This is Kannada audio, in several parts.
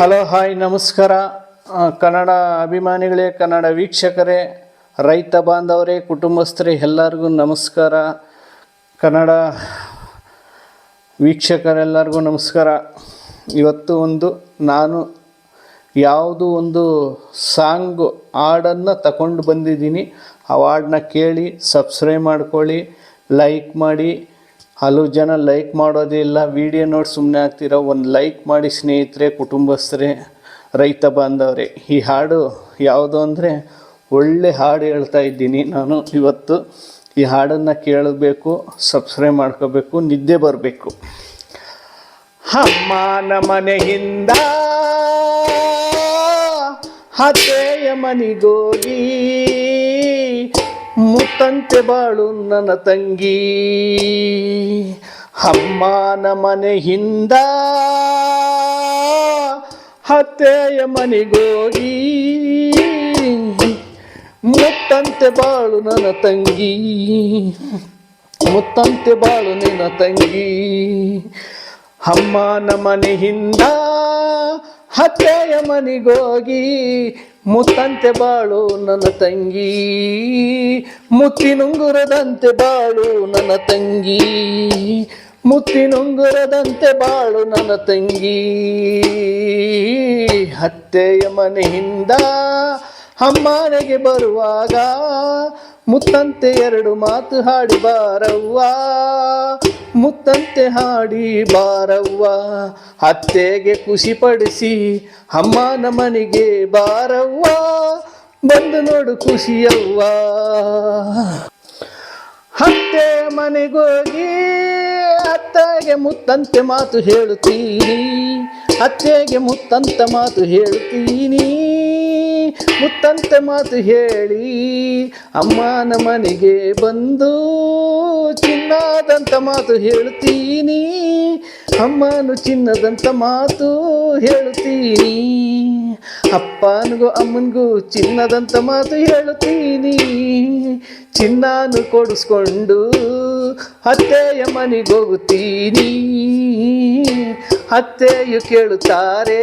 ಹಲೋ, ಹಾಯ್, ನಮಸ್ಕಾರ. ಕನ್ನಡ ಅಭಿಮಾನಿಗಳೇ, ಕನ್ನಡ ವೀಕ್ಷಕರೇ, ರೈತ ಬಾಂಧವರೇ, ಕುಟುಂಬಸ್ಥರೇ, ಎಲ್ಲರಿಗೂ ನಮಸ್ಕಾರ. ಕನ್ನಡ ವೀಕ್ಷಕರೆಲ್ಲರಿಗೂ ನಮಸ್ಕಾರ. ಇವತ್ತು ಒಂದು, ನಾನು ಯಾವುದು ಒಂದು ಸಾಂಗ್ ಹಾಡನ್ನು ತಗೊಂಡು ಬಂದಿದ್ದೀನಿ. ಆ ಹಾಡನ್ನ ಕೇಳಿ ಸಬ್ಸ್ಕ್ರೈಬ್ ಮಾಡ್ಕೊಳ್ಳಿ ಲೈಕ್ ಮಾಡಿ ಹಲವು ಜನ ಲೈಕ್ ಮಾಡೋದೇ ಇಲ್ಲ. ವಿಡಿಯೋ ನೋಡಿ ಸುಮ್ಮನೆ ಆಗ್ತೀರ? ಒಂದು ಲೈಕ್ ಮಾಡಿ ಸ್ನೇಹಿತರೆ, ಕುಟುಂಬಸ್ಥರೇ, ರೈತ ಬಾಂಧವರೇ, ಈ ಹಾಡು ಯಾವುದು ಅಂದರೆ ಒಳ್ಳೆ ಹಾಡು ಹೇಳ್ತಾ ಇದ್ದೀನಿ ನಾನು ಇವತ್ತು. ಈ ಹಾಡನ್ನು ಕೇಳಬೇಕು ಸಬ್ಸ್ಕ್ರೈಬ್ ಮಾಡ್ಕೋಬೇಕು, ನಿದ್ದೆ ಬರಬೇಕು. ಅಮ್ಮನ ಮನೆಯಿಂದ ಹತ್ತೆಯ ಮನಿಗೋಗಿ ಮುತ್ತಂತೆ ಬಾಳು ನನ್ನ ತಂಗಿ. ಅಮ್ಮನ ಮನೆಯಿಂದ ಹತ್ತೆಯ ಮನೆಗೋಗಿ. ಮುತ್ತಂತೆ ಬಾಳು ನನ್ನ ತಂಗಿ. ಮುತ್ತಂತೆ ಬಾಳು ನಿನ್ನ ತಂಗಿ. ಅಮ್ಮನ ಮನೆಯಿಂದ ಹತ್ತೆಯ ಮನಿಗೋಗಿ. ಮುತ್ತಂತೆ ಬಾಳು ನನ್ನ ತಂಗಿ. ಮುತ್ತಿನುಂಗುರದಂತೆ ಬಾಳು ನನ್ನ ತಂಗಿ. ಮುತ್ತಿನುಂಗುರದಂತೆ ಬಾಳು ನನ್ನ ತಂಗಿ. ಹತ್ತೆಯ ಮನೆಯಿಂದ ಅಮ್ಮನೆಗೆ ಬರುವಾಗ ಮುತ್ತಂತೆ ಎರಡು ಮಾತು ಹಾಡಿ ಬಾರವ್ವ. ಮುತ್ತಂತೆ ಹಾಡಿ ಬಾರವ್ವ. ಅತ್ತೆಗೆ ಖುಷಿಪಡಿಸಿ ಅಮ್ಮನ ಮನೆಗೆ ಬಾರವ್ವ. ಬಂದು ನೋಡು ಖುಷಿಯವ್ವ. ಅತ್ತೆ ಮನೆಗೋಗಿ ಅತ್ತೆಗೆ ಮುತ್ತಂತೆ ಮಾತು ಹೇಳುತ್ತೀನಿ. ಅತ್ತೆಗೆ ಮುತ್ತಂತ ಮಾತು ಹೇಳುತ್ತೀನಿ. ಮುತ್ತಂತೆ ಮಾತು ಹೇಳಿ, ಅಮ್ಮನ ಮನೆಗೆ ಬಂದು ಚಿನ್ನದಂತ ಮಾತು ಹೇಳುತ್ತೀನಿ ಅಮ್ಮನು ಚಿನ್ನದಂತ ಮಾತು ಹೇಳುತ್ತೀನಿ ಅಪ್ಪನಿಗೂ ಅಮ್ಮನಿಗೂ ಚಿನ್ನದಂತ ಮಾತು ಹೇಳುತ್ತೀನಿ ಚಿನ್ನಾನು ಕೊಡಿಸ್ಕೊಂಡು ಅತ್ತೆಯ ಮನೆಗೆ ಹೋಗುತ್ತೀನಿ. ಅತ್ತೆಯು ಕೇಳುತ್ತಾರೆ,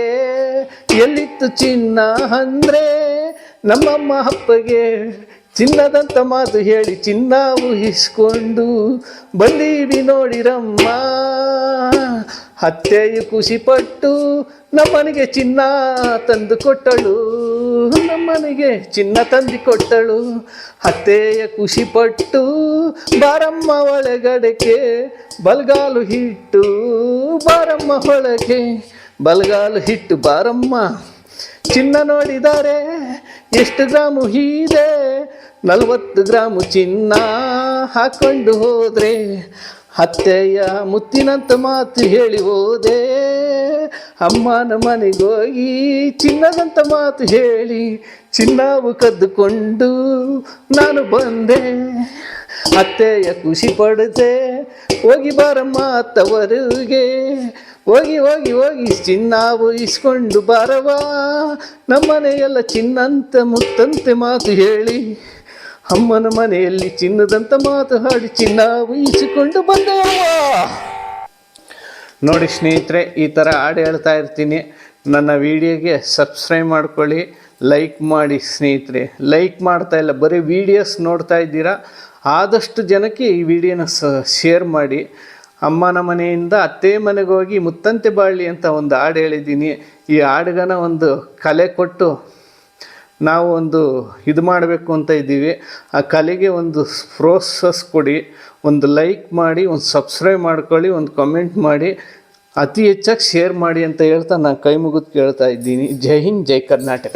ಎಲ್ಲಿತ್ತು ಚಿನ್ನ ಅಂದ್ರೆ? ನಮ್ಮಮ್ಮ ಅಪ್ಪಗೆ ಚಿನ್ನದಂತ ಮಾತು ಹೇಳಿ ಚಿನ್ನ ಊಹಿಸ್ಕೊಂಡು ಬಂದೀವಿ ನೋಡಿರಮ್ಮ ಅತ್ತೆಯು ಖುಷಿಪಟ್ಟು ನಮ್ಮನೆಗೆ ಚಿನ್ನ ತಂದು ಕೊಟ್ಟಳು. ನಮ್ಮನೆಗೆ ಚಿನ್ನ ತಂದು ಕೊಟ್ಟಳು. ಅತ್ತೆಯ ಖುಷಿಪಟ್ಟು ಬಾರಮ್ಮ ಒಳಗಡೆಗೆ ಬಲ್ಗಾಲು ಹಿಟ್ಟು, ಬಾರಮ್ಮ ಒಳಗೆ ಬಲ್ಗಾಲು ಹಿಟ್ಟು ಬಾರಮ್ಮ. ಚಿನ್ನ ನೋಡಿದರೆ ಎಷ್ಟು ಗ್ರಾಮು ಹೀರೆ ನಲವತ್ತು ಗ್ರಾಮು ಚಿನ್ನ ಹಾಕೊಂಡು ಹೋದ್ರೆ, ಅತ್ತೆಯ ಮುತ್ತಿನಂತ ಮಾತು ಹೇಳಿ ಹೋದೆ. ಅಮ್ಮನ ಮನೆಗೋಗಿ ಚಿನ್ನದಂತ ಮಾತು ಹೇಳಿ, ಚಿನ್ನವು ಕದ್ದುಕೊಂಡು ನಾನು ಬಂದೆ. ಅತ್ತೆಯ ಖುಷಿ ಪಡದೆ, ಹೋಗಿ ಬಾರಮ್ಮ ತವರಿಗೆ ಹೋಗಿ ಹೋಗಿ ಹೋಗಿ ಚಿನ್ನಾವು ಇಸ್ಕೊಂಡು ಬಾರವ ನಮ್ಮನೆಯೆಲ್ಲ ಚಿನ್ನಂತ ಮುತ್ತಂತೆ ಮಾತು ಹೇಳಿ. ಅಮ್ಮನ ಮನೆಯಲ್ಲಿ ಚಿನ್ನದಂತ ಮಾತು ಹಾಡಿ ಚಿನ್ನಾವು ಇಸಿಕೊಂಡು ಬಂದ ನೋಡಿ ಸ್ನೇಹಿತರೆ, ಈ ಥರ ಹಾಡು ಹೇಳ್ತಾ ಇರ್ತೀನಿ. ನನ್ನ ವಿಡಿಯೋಗೆ ಸಬ್ಸ್ಕ್ರೈಬ್ ಮಾಡ್ಕೊಳ್ಳಿ ಲೈಕ್ ಮಾಡಿ ಸ್ನೇಹಿತರೆ. ಲೈಕ್ ಮಾಡ್ತಾ ಇಲ್ಲ, ಬರೀ ವೀಡಿಯೋಸ್ ನೋಡ್ತಾ ಇದ್ದೀರಾ? ಆದಷ್ಟು ಜನಕ್ಕೆ ಈ ವಿಡಿಯೋನ ಸ ಶೇರ್ ಮಾಡಿ. ಅಮ್ಮನ ಮನೆಯಿಂದ ಅತ್ತೆ ಮನೆಗೆ ಹೋಗಿ ಮುತ್ತಂತೆ ಬಾಳಿ ಅಂತ ಒಂದು ಹಾಡು ಹೇಳಿದ್ದೀನಿ. ಈ ಹಾಡುಗನ ಒಂದು ಕಲೆ ಕೊಟ್ಟು ನಾವು ಒಂದು ಇದು ಮಾಡಬೇಕು ಅಂತ ಇದ್ದೀವಿ. ಆ ಕಲೆಗೆ ಒಂದು ಪ್ರೋತ್ಸಾಹ ಕೊಡಿ, ಒಂದು ಲೈಕ್ ಮಾಡಿ, ಒಂದು ಸಬ್ಸ್ಕ್ರೈಬ್ ಮಾಡ್ಕೊಳ್ಳಿ, ಒಂದು ಕಮೆಂಟ್ ಮಾಡಿ, ಅತಿ ಹೆಚ್ಚಾಗಿ ಶೇರ್ ಮಾಡಿ ಅಂತ ಹೇಳ್ತಾ ನಾನು ಕೈ ಮುಗಿದು ಕೇಳ್ತಾ ಇದ್ದೀನಿ. ಜೈ ಹಿಂದ್, ಜೈ ಕರ್ನಾಟಕ.